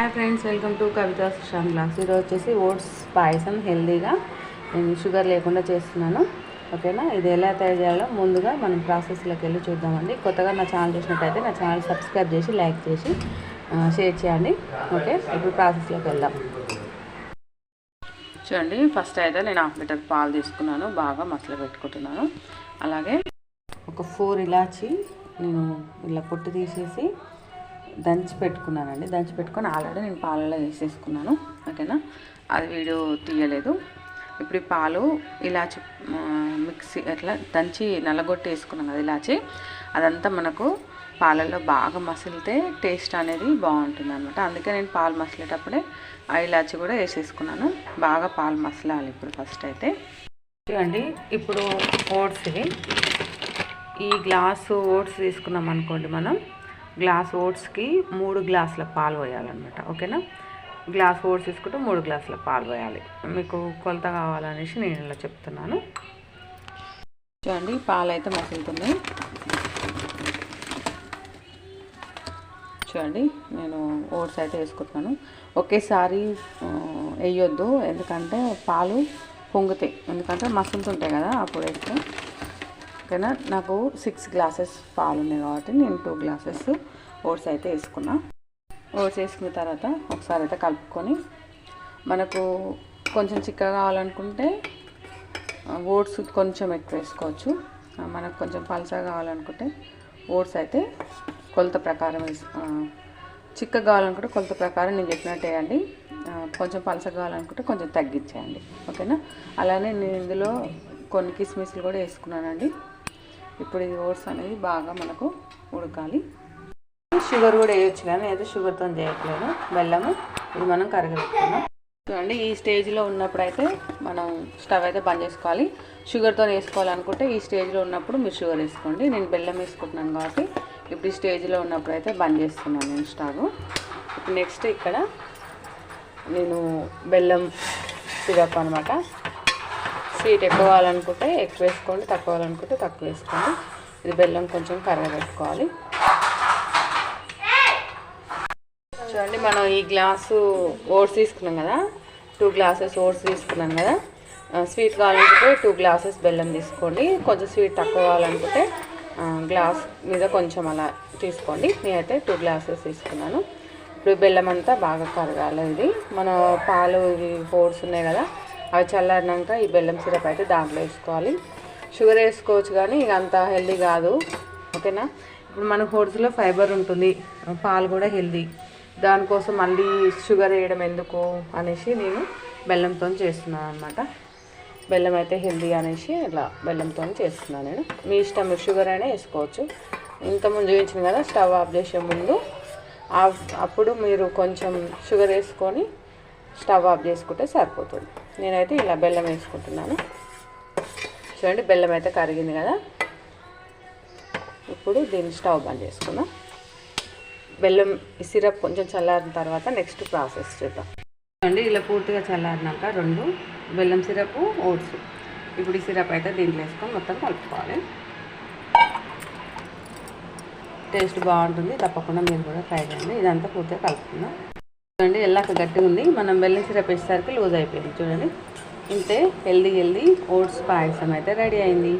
Hi friends welcome to Kavita Sushant blogs ఈరోజు వచ్చేసి oats పాయసం హెల్దీగా. నేను షుగర్ లేకుండా చేస్తున్నాను. ఓకేనా? ఇది ఎలా తయారు చేయాలో ముందుగా మనం ప్రాసెస్లోకి వెళ్ళి చూద్దామండి. కొత్తగా నా ఛానల్ చూసినట్టయితే నా ఛానల్ సబ్స్క్రైబ్ చేసి లైక్ చేసి షేర్ చేయండి. ఓకే? ఇప్పుడు ప్రాసెస్లోకి వెళ్దాం. చూడండి ఫస్ట్ అయితే నేను హాఫ్ లీటర్ పాలు తీసుకున్నాను. బాగా మసలు పెట్టుకుంటున్నాను. అలాగే ఒక ఫోర్ ఇలాచి నేను ఇలా పొట్టు తీసేసి దంచి పెట్టుకున్నానండి దంచి పెట్టుకొని ఆల్రెడీ నేను పాలలో వేసేసుకున్నాను. ఓకేనా? అది వీడియో తీయలేదు. ఇప్పుడు ఈ పాలు ఇలాచి మిక్సీ అట్లా దంచి నల్లగొట్టి వేసుకున్నాం కదా ఇలాచి. అదంతా మనకు పాలల్లో బాగా మసిలితే టేస్ట్ అనేది బాగుంటుంది అనమాట అందుకే నేను పాలు మసిలేటప్పుడే ఆ ఇలాచి కూడా వేసేసుకున్నాను. బాగా పాలు మసలాలి ఇప్పుడు ఫస్ట్ అయితే. చూడండి ఇప్పుడు ఓట్స్ ఇవి. ఈ గ్లాసు ఓట్స్ తీసుకున్నాం అనుకోండి మనం. గ్లాస్ ఓట్స్కి మూడు గ్లాసుల పాలు పోయాలన్నమాట ఓకేనా? గ్లాస్ ఓట్స్ తీసుకుంటే మూడు గ్లాసుల పాలు పోయాలి. మీకు కొలత కావాలనేసి నేను ఇలా చెప్తున్నాను. చూడండి పాలు అయితే మసులుతున్నాయి చూడండి నేను ఓట్స్ అయితే వేసుకుంటున్నాను. ఒకేసారి వేయొద్దు ఎందుకంటే పాలు పొంగుతాయి. ఎందుకంటే మసులుతుంటాయి కదా అప్పుడు వేస్తే. ఓకేనా? నాకు సిక్స్ గ్లాసెస్ పాలు ఉన్నాయి కాబట్టి నేను టూ గ్లాసెస్ ఓట్స్ అయితే వేసుకున్నా. ఓట్స్ వేసుకున్న తర్వాత ఒకసారి అయితే కలుపుకొని మనకు కొంచెం చిక్కగా కావాలనుకుంటే ఓట్స్ కొంచెం ఎక్కువ వేసుకోవచ్చు. మనకు కొంచెం పలసగా కావాలనుకుంటే ఓట్స్ అయితే కొలత ప్రకారం వేసు చిక్కగా కావాలనుకుంటే కొలత ప్రకారం నేను చెప్పినట్టు వేయండి కొంచెం పలసగా కావాలనుకుంటే కొంచెం తగ్గించేయండి. ఓకేనా? అలానే నేను ఇందులో కొన్ని కిస్మిస్లు కూడా వేసుకున్నానండి. ఇప్పుడు ఈ ఓట్స్ అనేది బాగా మనకు ఉడకాలి. షుగర్ కూడా వేయొచ్చు కానీ అయితే షుగర్తో చేయట్లేదు. బెల్లము ఇది మనం కరగబెట్టుకున్నాం. చూడండి ఈ స్టేజ్లో ఉన్నప్పుడు అయితే మనం స్టవ్ అయితే బంద్ చేసుకోవాలి. షుగర్తో వేసుకోవాలనుకుంటే ఈ స్టేజ్లో ఉన్నప్పుడు మీరు షుగర్ వేసుకోండి. నేను బెల్లం వేసుకుంటున్నాను కాబట్టి ఇప్పుడు ఈ స్టేజ్లో ఉన్నప్పుడు అయితే బంద్ చేస్తున్నాను నేను స్టవ్. ఇప్పుడు నెక్స్ట్ ఇక్కడ నేను బెల్లం సిరప్ అనమాట స్వీట్ ఎక్కువ కావాలనుకుంటే ఎక్కువ వేసుకోండి తక్కువ కావాలనుకుంటే తక్కువ వేసుకోండి. ఇది బెల్లం కొంచెం కరగబెట్టుకోవాలి. చూడండి మనం ఈ గ్లాసు ఓట్స్ తీసుకున్నాం కదా. టూ గ్లాసెస్ ఓట్స్ తీసుకున్నాం కదా. స్వీట్ కావాలనుకుంటే టూ గ్లాసెస్ బెల్లం తీసుకోండి. కొంచెం స్వీట్ తక్కువ కావాలనుకుంటే గ్లాస్ మీద కొంచెం అలా తీసుకోండి. నేనైతే టూ గ్లాసెస్ తీసుకున్నాను. ఇప్పుడు బెల్లం అంతా బాగా కరగాలి ఇది. మన పాలు ఇవి ఓట్స్ ఉన్నాయి కదా అవి చల్లారినాక ఈ బెల్లం సిరప్ అయితే దాంట్లో వేసుకోవాలి. షుగర్ వేసుకోవచ్చు కానీ ఇక అంత హెల్దీ కాదు. ఓకేనా? ఇప్పుడు మన ఓట్స్లో ఫైబర్ ఉంటుంది. పాలు కూడా హెల్దీ దానికోసం మళ్ళీ షుగర్ వేయడం ఎందుకు అనేసి నేను బెల్లంతో చేస్తున్నాను అనమాట బెల్లం అయితే హెల్దీ అనేసి ఇట్లా బెల్లంతో చేస్తున్నాను నేను. మీ ఇష్టం మీరు షుగర్ అయినా వేసుకోవచ్చు. ఇంతకుముందు చూపించింది కదా స్టవ్ ఆఫ్ చేసే ముందు. అప్పుడు మీరు కొంచెం షుగర్ వేసుకొని స్టవ్ ఆఫ్ చేసుకుంటే సరిపోతుంది. నేనైతే ఇలా బెల్లం వేసుకుంటున్నాను. చూడండి బెల్లం అయితే కరిగింది కదా. ఇప్పుడు దీన్ని స్టవ్ బంద్ చేసుకుందాం. బెల్లం సిరప్ కొంచెం చల్లారిన తర్వాత నెక్స్ట్ ప్రాసెస్ చూద్దాం. చూడండి ఇలా పూర్తిగా చల్లారినాక రెండు బెల్లం సిరప్ ఓట్స్. ఇప్పుడు ఈ సిరప్ అయితే దీంట్లో వేసుకొని మొత్తం కలుపుకోవాలి. టేస్ట్ బాగుంటుంది తప్పకుండా మీరు కూడా ట్రై చేయండి. ఇదంతా పూర్తిగా కలుపుకుందాం. చూడండి ఎల్లాక గట్టిగా ఉంది. మనం బెల్లం సిరప్ వేసేసరికి లూజ్ అయిపోయింది. చూడండి ఇంతే హెల్దీ హెల్దీ ఓట్స్ పాయసం అయితే రెడీ అయింది.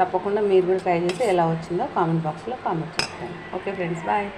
తప్పకుండా మీరు కూడా ట్రై చేసి ఎలా వచ్చిందో కామెంట్ బాక్స్లో కామెంట్ చేస్తాను ఓకే ఫ్రెండ్స్ బాయ్.